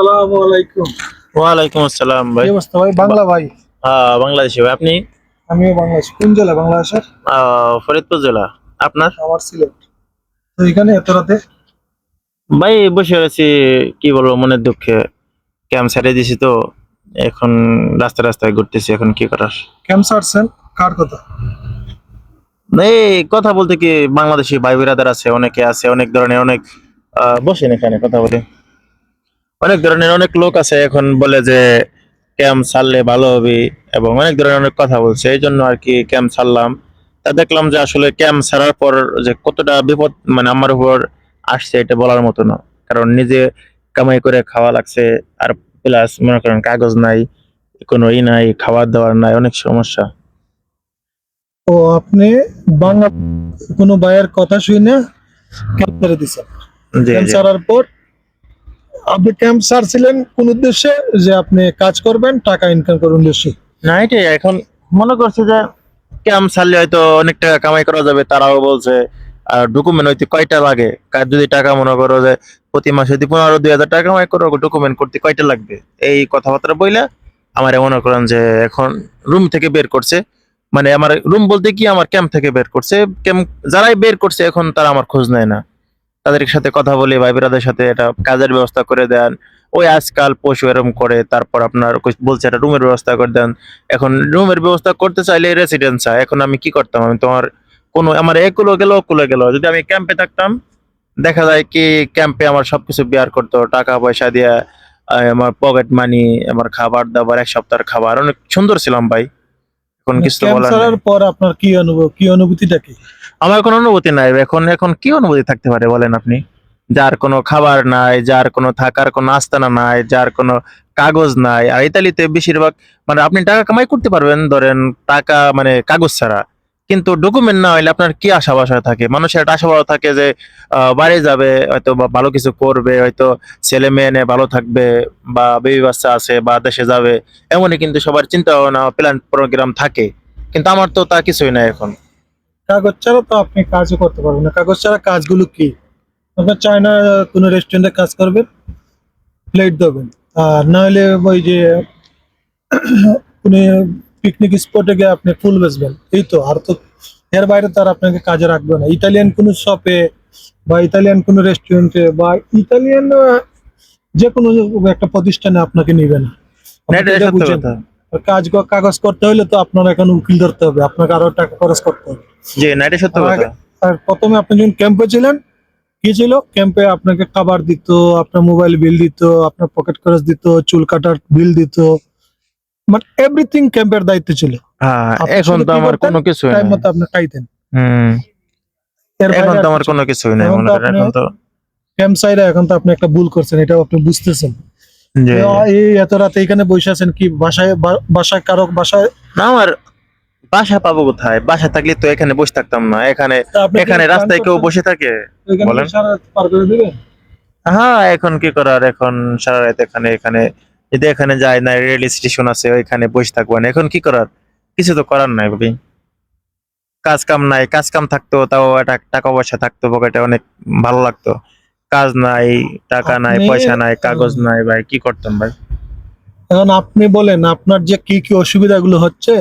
আসসালামু আলাইকুম। ওয়ালাইকুম আসসালাম ভাই। কি অবস্থা ভাই? বাংলা ভাই? বাংলাদেশি ভাই। আপনি? আমিও বাংলাদেশ। কোন জেলা? বাংলাদেশের? ফরিদপুর জেলা। আপনার? আমার সিলেট। তো এখানে এত রাতে? ভাই বসে আছি কি বলব মনের দুঃখে। ক্যাম্প ছেড়ে দিছি তো। এখন রাস্তায় রাস্তায় ঘুরতেছি এখন কি করার? ক্যাম্প সারছেন কার কথা? এই কথা বলতে কি বাংলাদেশি ভাই বিরাদার আছে অনেকে আছে অনেক ধরনের অনেক আহ, বসেন এখানে কথা বলে। অনেক ধরনের অনেক লোক আছে এখন বলে যে ক্যাম্প ছাড়লে ভালো হবে এবং অনেক ধরনের অনেক কথা বলছে এই জন্য আর কি ক্যাম্প ছাড়লাম। তা দেখলাম যে আসলে ক্যাম্প ছাড়ার পর যে কতটা বিপদ মানে আমার উপর আসছে এটা বলার মতো না। কারণ নিজে কামাই করে খাওয়া লাগছে আর প্লাস মনে করেন কাগজ নাই কোনো ই নাই খাবার দাবার নাই অনেক সমস্যা। ও আপনি বাংলা কোনো ভাইয়ের কথা শুনে ক্যাম্প ছেড়ে দিছেন। ক্যাম্প সারার পর আপনি ক্যাম্প সারছিলেন কোন উদ্দেশ্যে যে আপনি কাজ করবেন, টাকা ইনকাম করার উদ্দেশ্যে? না, এটাই, এখন মনে করছে যে ক্যাম্প ছাড়লে হয়তো অনেক টাকা কামাই করা যাবে। তারাও বলছে আর ডকুমেন্ট হইতে কয়টা লাগে? কার যদি টাকা মনে করো যে প্রতি মাসে যদি পনেরো দুই হাজার টাকা কামাই করো ডকুমেন্ট করতে কয়টা লাগবে? এই কথাবার্তা বইলে আমার মনে করেন যে এখন রুম থেকে বের করছে। মানে আমার রুম বলতে কি, আমার ক্যাম্প থেকে বের করছে। ক্যাম্প যারাই বের করছে, এখন তারা আমার খোঁজ নেয় না। তাদের সাথে কথা বলে ভাই বিরাদের সাথে এটা কাজের ব্যবস্থা করে দেন। ওই আজকাল পশু এরম করে তারপর আপনার বলছে একটা রুমের ব্যবস্থা করে দেন। এখন রুমের ব্যবস্থা করতে চাইলে রেসিডেন্স চাই। এখন আমি কি করতাম? আমি তোমার কোনো আমার একুলো গেল ওকুলো গেল। যদি আমি ক্যাম্পে থাকতাম দেখা যায় কি ক্যাম্পে আমার সবকিছু বিয়ার করতো। টাকা পয়সা দিয়ে আমার পকেট মানি আমার খাবার দাবার এক সপ্তাহের খাবার। অনেক সুন্দর ছিলাম ভাই। এখন কিছু বলার পর আপনার কি অনুভব কি অনুভূতিটা কি? আমার কোনো অনুভূতি নাই। এখন এখন কি অনুভূতি থাকতে পারে বলেন আপনি? যার কোনো খাবার নাই, যার কোনো থাকার কোনো আস্তানা নাই, যার কোনো কাগজ নাই। আর ইতালিতে বেশিরভাগ মানে আপনি টাকা কামাই করতে পারবেন, ধরেন টাকা মানে কাগজ ছাড়া। কিন্তু ডকুমেন্ট না হইলে আপনার কি আশা বাসা থাকে? মানুষের একটা আশা বাসা থাকে যে বাইরে যাবে, হয়তো বা ভালো কিছু করবে, হয়তো ছেলে মেয়ে নিয়ে ভালো থাকবে, বা বেবি বাচ্চা আছে, বা দেশে যাবে। এমনই কিন্তু সবার চিন্তা ভাবনা প্ল্যান প্রোগ্রাম থাকে। কিন্তু আমার তো তা কিছুই নাই এখন। কাগজ ছাড়া তো আপনি কাজও করতে পারবেন না। কাগজ ছাড়া কাজগুলো কি? আপনার চায়না কোনো রেস্টুরেন্টে কাজ করবেন প্লেট দেবেন। আর না হলে ওই যে কোনো পিকনিক স্পটে গিয়ে আপনি ফুল বেচবেন। এই তো আর তো এর বাইরে তো আর আপনাকে কাজে রাখবে না। ইতালিয়ান কোনো শপে বা ইতালিয়ান কোনো রেস্টুরেন্টে বা ইতালিয়ান যে কোনো একটা প্রতিষ্ঠানে আপনাকে নিবে না। কাজ কাগজ করতে হলে তো আপনার এখন উকিল ধরতে হবে আপনাকে আরও টাকা খরচ করতে হবে। জি না এটা সত্য আর কথা। আর প্রথমে আপনি যখন ক্যাম্পে ছিলেন কি ছিল? ক্যাম্পে আপনাকে খাবার দিত আপনার মোবাইল বিল দিত আপনার পকেট খরচ দিত চুল কাটার বিল দিত। মানে এভরিথিং ক্যাম্পের দায়িত্ব ছিল। হ্যাঁ এখন তো আমার? কোনো কিছুই টাইম মতো আপনি খাইতেন এখন তো আমার কিছু কোনো কিছুই নাই এখন তো ক্যাম্প সাইডে এখন তো আপনি একটা ভুল করছেন এটাও আপনি বুঝতেছেন। এই এত রাতে এখানে বসে আছেন কি? বাসায় বাসায় কারও বাসায়? না আমার বাসা পাবো কোথায়? বাসা থাকলে তো এখানে বসে থাকতাম না। এখানে এখানে রাস্তায় কেউ বসে থাকে? বলেন। হ্যাঁ এখন কি করার? এখন সারা রাত এখানে এখানে যদি এখানে যায় না রেল স্টেশন আছে ওইখানে বসে থাকব না। এখন কি করার? কিছু তো করার নাই ভাবি। কাজ কাম নাই। কাজ কাম থাকতো তাও একটা টাকা পয়সা থাকতো পকেটে অনেক ভালো লাগতো। কাজ নাই টাকা নাই আপনি- পয়সা নাই কাগজ নাই ভাই কি করতাম ভাই? এখন আপনি বলেন আপনার যে কি কি অসুবিধাগুলো হচ্ছে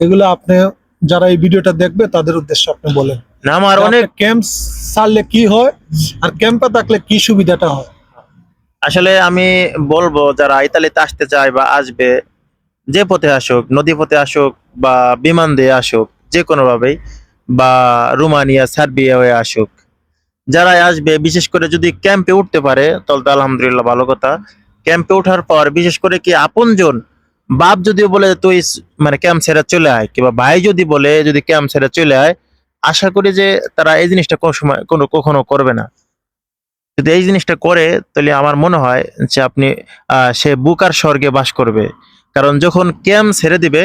এগুলো আপনি যারা এই ভিডিওটা দেখবে তাদের উদ্দেশ্যে আপনি বলেন। না আমার অনেক ক্যাম্প সারলে কি হয় আর ক্যাম্পে থাকলে কি সুবিধাটা হয়? আসলে আমি বলব যারা ইতালিতে আসতে চায় বা আসবে যে পথে আসুক নদী পথে আসুক বা বিমান দিয়ে আসুক যে কোনো ভাবেই বা রোমানিয়া সার্বিয়া হয়ে আসুক যারাই আসবে, বিশেষ করে যদি ক্যাম্পে উঠতে পারে, তাহলে তো আলহামদুলিল্লাহ ভালো কথা। ক্যাম্পে ওঠার পর, বিশেষ করে কি আপনজন, বাপ যদি বলে তুই মানে ক্যাম্প ছেড়ে চলে আয়, কিংবা ভাই যদি বলে, যদি ক্যাম্প ছেড়ে চলে আয়, আশা করি যে তারা এই জিনিসটা কোনো সময় কোনো, কখনো করবে না। যদি এই জিনিসটা করে, তাহলে আমার মনে হয় যে আপনি সে বুকার স্বর্গে বাস করবে। কারণ যখন ক্যাম্প ছেড়ে দিবে,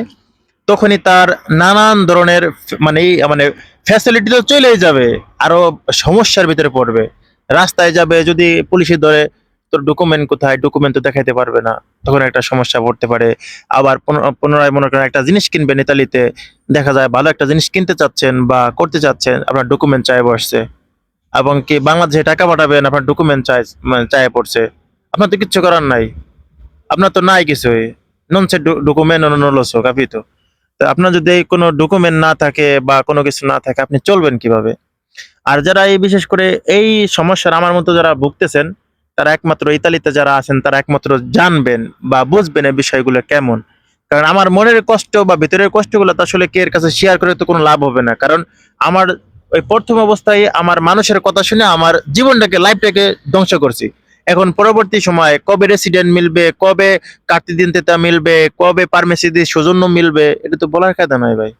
তখনই তার নানান ধরনের মানে মানে ফ্যাসিলিটি তো চলেই যাবে আরও সমস্যার ভিতরে পড়বে রাস্তায় যাবে যদি পুলিশে ধরে তোর ডকুমেন্ট কোথায় ডকুমেন্ট তো দেখাইতে পারবে না তখন একটা সমস্যা পড়তে পারে আবার পুন- পুনরায় মনে করেন একটা জিনিস কিনবেন ইতালিতে দেখা যায় ভালো একটা জিনিস কিনতে চাচ্ছেন বা করতে চাচ্ছেন আপনার ডকুমেন্ট চাই বসছে এবং কি বাংলাদেশে টাকা পাঠাবেন আপনার ডকুমেন্ট চাই মানে চাই পড়ছে আপনার তো কিচ্ছু করার নাই আপনার তো নাই কিছুই নন সে ডকুমেন্ট নলস কাপি তো তো আপনার যদি কোনো ডকুমেন্ট না থাকে বা কোনো কিছু না থাকে, আপনি চলবেন কীভাবে? আর যারা এই বিশেষ করে এই সমস্যার আমার মতো যারা ভুগতেছেন, তারা একমাত্র ইতালিতে যারা আছেন, তারা একমাত্র জানবেন বা বুঝবেন এই বিষয়গুলো কেমন। কারণ আমার মনের কষ্ট বা ভিতরের কষ্টগুলো তো আসলে কে এর কাছে শেয়ার করে তো কোনো লাভ হবে না। কারণ আমার ওই প্রথম অবস্থায় আমার মানুষের কথা শুনে আমার জীবনটাকে লাইফটাকে ধ্বংস করছি। এখন পরবর্তী সময়ে কবে রেসিডেন্ট মিলবে, কবে কার্তি দিন তেতা মিলবে, কবে পারমেসি দিয়ে সৌজন্য মিলবে, এটা তো বলার কায়দা নয় ভাই।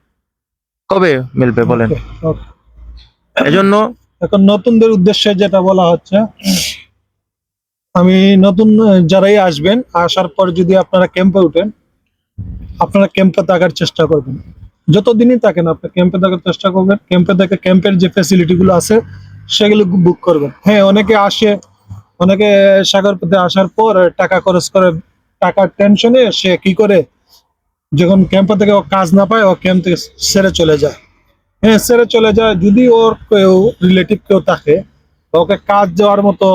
কবে মিলবে বলেন. এজন্য এখন নতুনদের উদ্দেশ্যে যেটা বলা হচ্ছে, আমি নতুন, যারাই আসবেন, আসার পর যদি আপনারা ক্যাম্পে উঠেন, আপনারা ক্যাম্পে থাকার চেষ্টা করবেন। যতদিনই থাকেন, আপনি ক্যাম্পে থাকার চেষ্টা করবেন। ক্যাম্পে থেকে ক্যাম্পের যে ফ্যাসিলিটি গুলো আছে, সেগুলো বুক করবেন। হ্যাঁ অনেকে আসে অনেকে সাগর পথে আসার পর টাকা খরচ করে টাকার টেনশনে সে কি করে যখন ক্যাম্পে থেকে ও কাজ না পায় ও ক্যাম্প থেকে সেরে চলে যায়। হ্যাঁ সেরে চলে যায় যদি ওর কেউ রিলেটিভ কেউ থাকে ওকে কাজ যাওয়ার মতো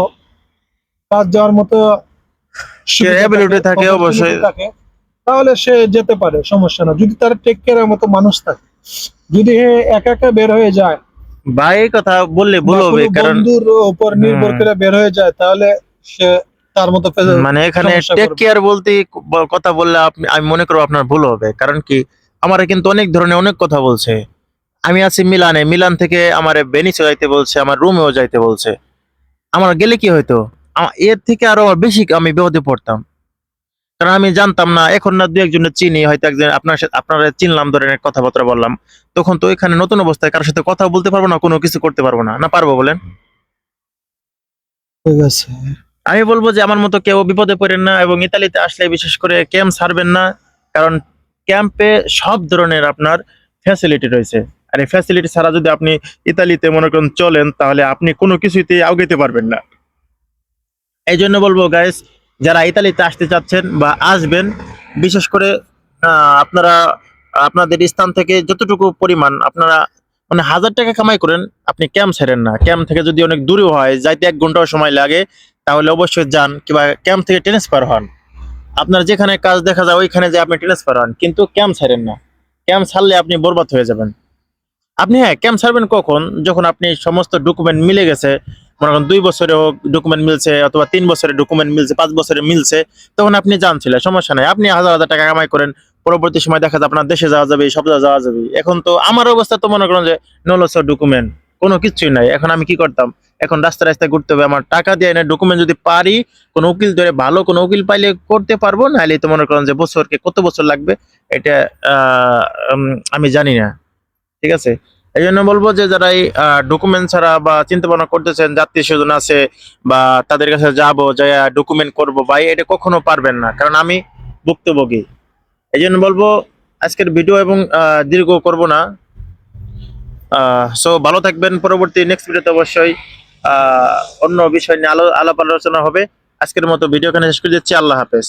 কাজ যাওয়ার মতো থাকে অবশ্যই। থাকে, তাহলে সে যেতে পারে সমস্যা না। যদি তার টেক কেয়ারের মতো মানুষ থাকে যদি একা একা বের হয়ে যায় ভাই কথা বললে ভুল হবে কারণ বন্ধুর উপর নির্ভর করে বের হয়ে যায় তাহলে সে তার মতো মানে এখানে টেক কেয়ার বলতে কথা বললে আপনি আমি মনে করব আপনার ভুল হবে কারণ কি আমার কিন্তু অনেক ধরনের অনেক কথা বলছে। আমি আছি মিলানে মিলান থেকে আমার বেনিসে যাইতে বলছে আমার রুমেও যাইতে বলছে। আমার গেলে কি হয়তো এর থেকে আরও বেশি আমি বিপদে পড়তাম। কারণ আমি জানতাম না এখন না দু একজনের চিনি হয়তো একজন আপনার সাথে আপনারা চিনলাম ধরেন কথাবার্তা বললাম। তখন তো এখানে নতুন অবস্থায় কারোর সাথে কথা বলতে পারব না কোনো কিছু করতে পারব না। না পারব বলেন? ঠিক আছে। আমি বলব যে আমার মতো কেউ বিপদে পড়েন না এবং ইতালিতে আসলে বিশেষ করে ক্যাম্প ছাড়বেন না কারণ ক্যাম্পে সব ধরনের আপনার ফ্যাসিলিটি রয়েছে। আর এই ফ্যাসিলিটি ছাড়া যদি আপনি ইতালিতে মনে করেন চলেন তাহলে আপনি কোনো কিছুতেই আগাইতে পারবেন না। এই জন্য বলব গাইস যারা ইতালিতে আসতে চাচ্ছেন বা আসবেন, বিশেষ করে আপনারা, আপনাদের স্থান থেকে যতটুকু পরিমাণ আপনারা মানে হাজার টাকা কামাই করেন, আপনি ক্যাম্প ছেড়েন না। ক্যাম্প থেকে যদি অনেক দূরে হয়, যাইতে এক ঘন্টাও সময় লাগে, তাহলে অবশ্যই যান কিংবা ক্যাম্প থেকে ট্রান্সফার হন। আপনার যেখানে কাজ দেখা যায়, ওইখানে যে আপনি ট্রান্সফার হন, কিন্তু ক্যাম্প ছাড়েন না। ক্যাম্প ছাড়লে আপনি বরবাদ হয়ে যাবেন। আপনি হ্যাঁ ক্যাম্প ছাড়বেন কখন? যখন আপনি সমস্ত ডকুমেন্ট মিলে গেছে মনে করেন দুই বছরেও ডকুমেন্ট মিলছে অথবা তিন বছরের ডকুমেন্ট মিলছে, পাঁচ বছরে মিলছে, তখন আপনি জানছিলেন সমস্যা নাই। আপনি হাজার হাজার টাকা কামাই করেন, পরবর্তী সময় দেখা যায় আপনার দেশে যাওয়া যাবে সব যাওয়া যাবে। এখন তো আমার অবস্থা তো মনে করেন যে নলস ডকুমেন্ট কোনো কিছুই নাই। এখন আমি কি করতাম? এখন রাস্তা রাস্তায় ঘুরতে হবে, আমার টাকা দিয়ে এনে ডকুমেন্ট যদি পারি, কোনো উকিল ধরে ভালো কোনো উকিল পাইলে করতে পারব, নাহলে তো মনে করেন যে বছরকে কত বছর লাগবে, এটা আমি জানি না। ঠিক আছে? এই জন্য বলব যে যারা ডকুমেন্ট ছাড়া বা চিন্তা ভাবনা করতেছেন, যাত্রী স্বজন আছে বা তাদের কাছে যাব যাই ডকুমেন্ট করব ভাই এটা কখনো পারবেন না, কারণ আমি ভুক্তভোগী। এই জন্য বলব আজকের ভিডিও এবং দীর্ঘ করব না। সো ভালো থাকবেন। পরবর্তী নেক্সট ভিডিওতে অবশ্যই অন্য বিষয় নিয়ে আলো আলাপ আলোচনা হবে। আজকের মতো ভিডিও এখানে শেষ করে দিচ্ছি। আল্লাহ হাফেজ।